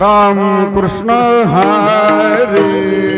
राम कृष्ण हरे।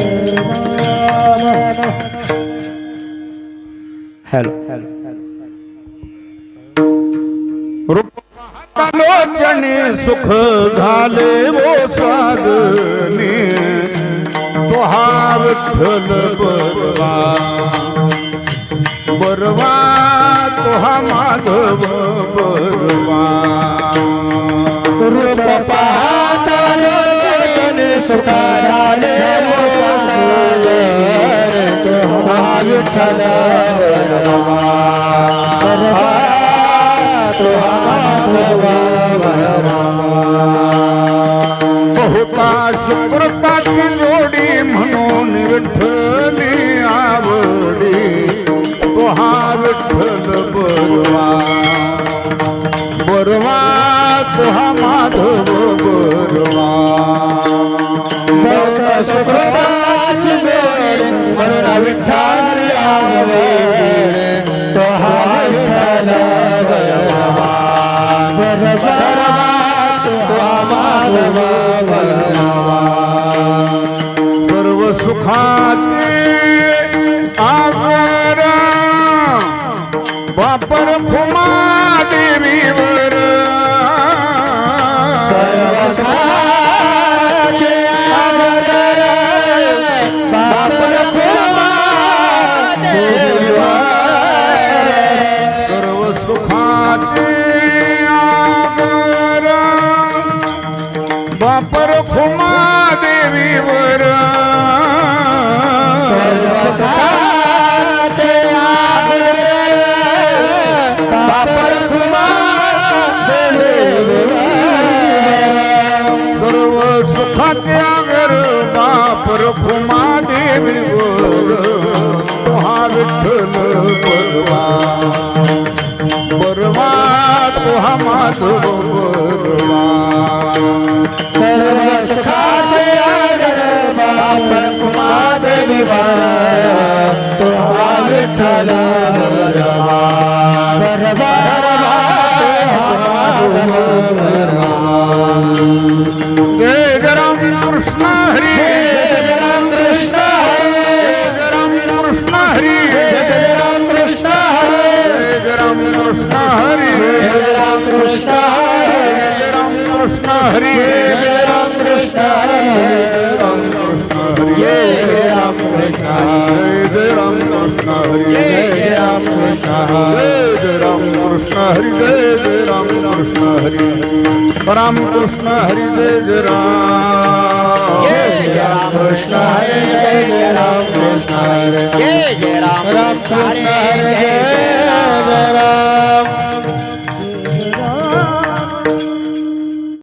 हॅलो. लोचने सुख झाले वो साजने तो हा विठ्ठल बरवा बरवा तो हा माधव बरवा। रूप पाहता लोचन सुखाले विठ्ठल बरवा तो हा माधव बरवा बहुता सुकृताची जोडी म्हणून विठ्ठली आवडी हा विठ्ठल बरवा बरवा तो हा माधव बरवा बहुत सुखदाची जोड म्हणून विठ्ठल वापर फुमा देवीवर बापर खुमा देवा सर्व सुखाचे आवर वापर फुमा देवीवर सर्वसाचे आदर बापर खुमा देवी बोल. देवा तो हा विठ्ठल बरवा बरवा जय जय राम कृष्ण हरी जय राम कृष्ण जय जय राम कृष्ण हरी जय राम कृष्ण जय जय राम कृष्ण हरी जय राम कृष्ण जय Ram Krishna Hari Krishna, Hare Jai Ram Krishna, Hare Jai Ram Krishna, Hare Jai Ram Krishna, Hare Jai Ram Krishna, Hare Ram Krishna, Hare Jai Ram. Jai Ram